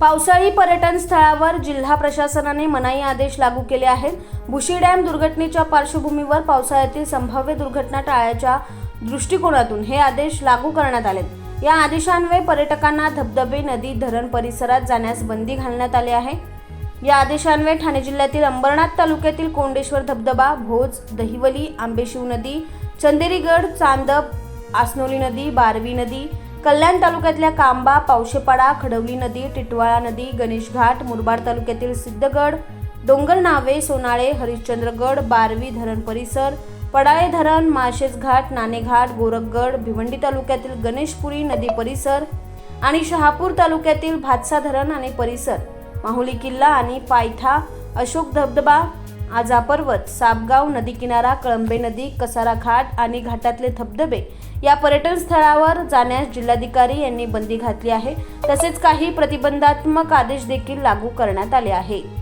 पावसाळी पर्यटन स्थळावर जिल्हा प्रशासनाने मनाई आदेश लागू केले आहेत. बुशी डॅम दुर्घटनेच्या पार्श्वभूमीवर पावसाळ्यातील संभाव्य दुर्घटना टाळायच्या दृष्टिकोनातून हे आदेश लागू करण्यात आले. या आदेशान्वये पर्यटकांना धबधबे नदी धरण परिसरात जाण्यास बंदी घालण्यात आली आहे. या आदेशान्वये ठाणे जिल्ह्यातील अंबरनाथ तालुक्यातील कोंडेश्वर धबधबा भोज दहिवली आंबेशिव नदी चंदेरीगड चांदप आसनोली नदी बारवी नदी कल्याण तालुक्यातल्या कांबा पावशेपाडा खडवली नदी टिटवाळा नदी गणेश घाट मुरबाड तालुक्यातील सिद्धगड डोंगर नावे सोनाळे हरिश्चंद्रगड बारवी धरण परिसर पडाळे धरण माळशेज घाट नाणेघाट गोरखगड भिवंडी तालुक्यातील गणेशपुरी नदी परिसर आणि शहापूर तालुक्यातील भातसा धरण आणि परिसर माहुली किल्ला आणि पायथा अशोक धबधबा आजा पर्वत सापगाव नदी किनारा कळंबे नदी कसारा घाट आणि घाटातले धबधबे या पर्यटन स्थळावर जाण्यास जिल्हाधिकारी यांनी बंदी घातली आहे. तसेच काही प्रतिबंधात्मक आदेश देखील लागू करण्यात आले आहे.